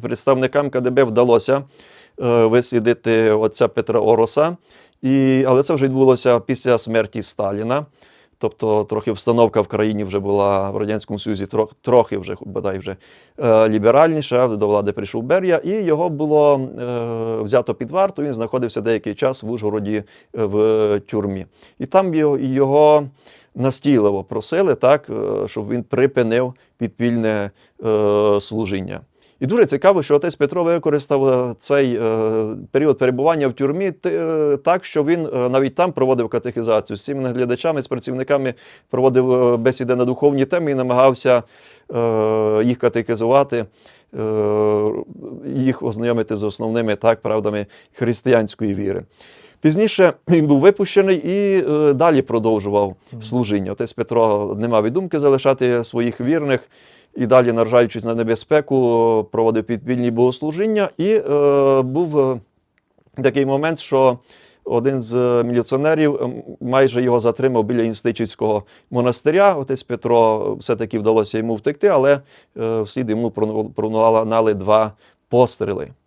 Представникам КДБ вдалося е, вислідити отця Петра Ороса, і, але це вже відбулося після смерті Сталіна. Тобто трохи обстановка в країні вже була в Радянському Союзі трохи, трохи вже бодай вже е, ліберальніша. До влади прийшов Берія, і його було е, взято під варту. Він знаходився деякий час в Ужгороді е, в тюрмі. І там його, його настійливо просили, так, е, щоб він припинив підпільне е, служіння. І дуже цікаво, що отець Петро використав е, цей е, період перебування в тюрмі е, так, що він навіть там проводив катехізацію з цими глядачами, з працівниками проводив бесіди на духовні теми і намагався їх катехізувати, їх ознайомити з основними так, правдами християнської віри. Пізніше він був випущений і далі продовжував служіння. Отець Петро не мав і думки залишати своїх вірних і далі, наражаючись на небезпеку, проводив підпільні богослужіння. І е, був е, такий момент, що один з е, міліціонерів е, майже його затримав біля Інстичівського монастиря. Отець Петро все-таки вдалося йому втекти, але е, вслід йому пронували два постріли.